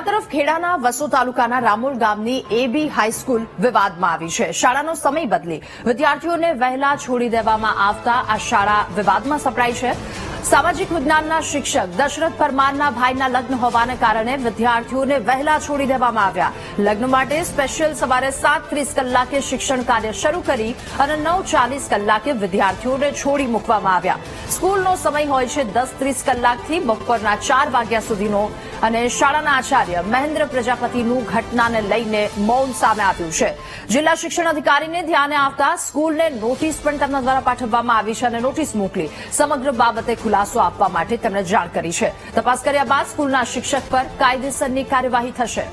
ત્યાં તરફ ખેડાના વસો તાલુકાના રામોલ ગામની એબી હાઈસ્કૂલ વિવાદમાં આવી છે. શાળાનો સમય બદલી વિદ્યાર્થીઓને વહેલા છોડી દેવામાં આવતા આ શાળા વિવાદમાં સપડાઈ છે. સામાજિક વિજ્ઞાનના શિક્ષક દશરથ પરમારના ભાઈના લગ્ન હોવાને કારણે વિદ્યાર્થીઓને વહેલા છોડી દેવામાં આવ્યા. લગ્ન માટે સ્પેશિયલ સવારે સાત ત્રીસ કલાકે શિક્ષણ કાર્ય શરૂ કરી અને નવ ચાલીસ કલાકે વિદ્યાર્થીઓને છોડી મૂકવામાં આવ્યા. સ્કૂલનો સમય હોય છે દસ ત્રીસ કલાકથી બપોરના ચાર વાગ્યા સુધીનો. અને શાળાના આચાર્ય મહેન્દ્ર પ્રજાપતિનું ઘટનાને લઈને મૌન સામે આવ્યું છે. જિલ્લા શિક્ષણ અધિકારીને ધ્યાને આવતા સ્કૂલને નોટિસ પણ તેમના દ્વારા પાઠવવામાં આવી છે અને નોટિસ મોકલી સમગ્ર બાબતે ખુલાસો આપવા માટે તેમણે જાણ કરી છે. તપાસ કર્યા બાદ સ્કૂલના શિક્ષક પર કાયદેસરની કાર્યવાહી થશે.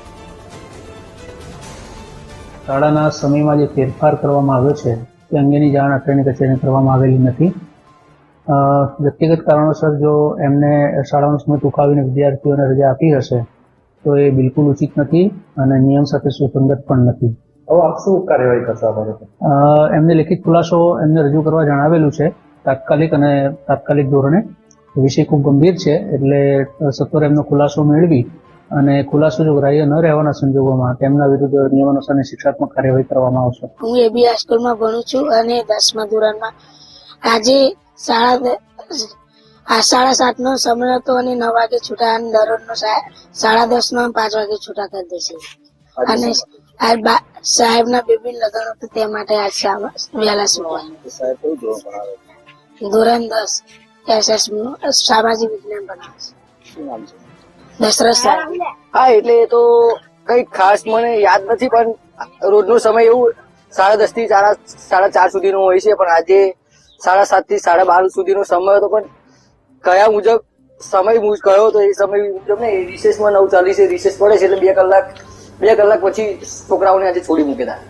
શાળાના સમયમાં જે ફેરફાર કરવામાં આવ્યો છે, તે અંગેની જાણ અટર્ની કચેરીને કરવામાં આવેલી નથી. વ્યક્તિગત કારણોસર જો એમને શાળાનું સમય ટૂંકાવીને વિદ્યાર્થીઓને રજા આપી હશે તો એ બિલકુલ ઉચિત નથી અને નિયમ સાથે સુસંગત પણ નથી. હવે આપ શું કાર્યવાહી કરશો એમને લેખિત ખુલાસો એમને રજૂ કરવા જણાવેલું છે તાત્કાલિક અને તાત્કાલિક ધોરણે. વિષય ખૂબ ગંભીર છે એટલે સત્વરે એમનો ખુલાસો મેળવી અને ખુલાસો જો ગ્રાહ્ય ન રહેવાના સંજોગોમાં તેમના વિરુદ્ધ નિયમાનુસારની શિક્ષાત્મક કાર્યવાહી કરવામાં આવશે. હું એબી હાઈસ્કૂલમાં ભણું છું અને દસમા ધોરણમાં. આજે સાડા આ સાડા સાત નો સમય હતો અને નવ વાગે છૂટા અને દરરોજ નો સાડા દસ નો પાંચ વાગે છૂટા કરી દેશે અને સાહેબ ના બેબી લગ્ન હતું તે માટે આજ વહેલા છૂટ્યા ધોરણ દસ એસએસ સામાજિક વિજ્ઞાન ભણાવે છે. દશરથ સાહેબ. હા એટલે એ તો કઈ ખાસ મને યાદ નથી પણ રોજનો સમય એવું સાડા દસથી સાડા સાડા ચાર સુધીનો હોય છે પણ આજે સાડા સાતથી સાડા બાર સુધીનો સમય હતો, પણ કયા મુજબ સમય મુજબ કયો હતો એ સમય મુજબ ને રિસેસમાં નવ ચાલીસે રિસેસ પડે છે, એટલે બે કલાક બે કલાક પછી છોકરાઓને આજે છોડી મૂકેલા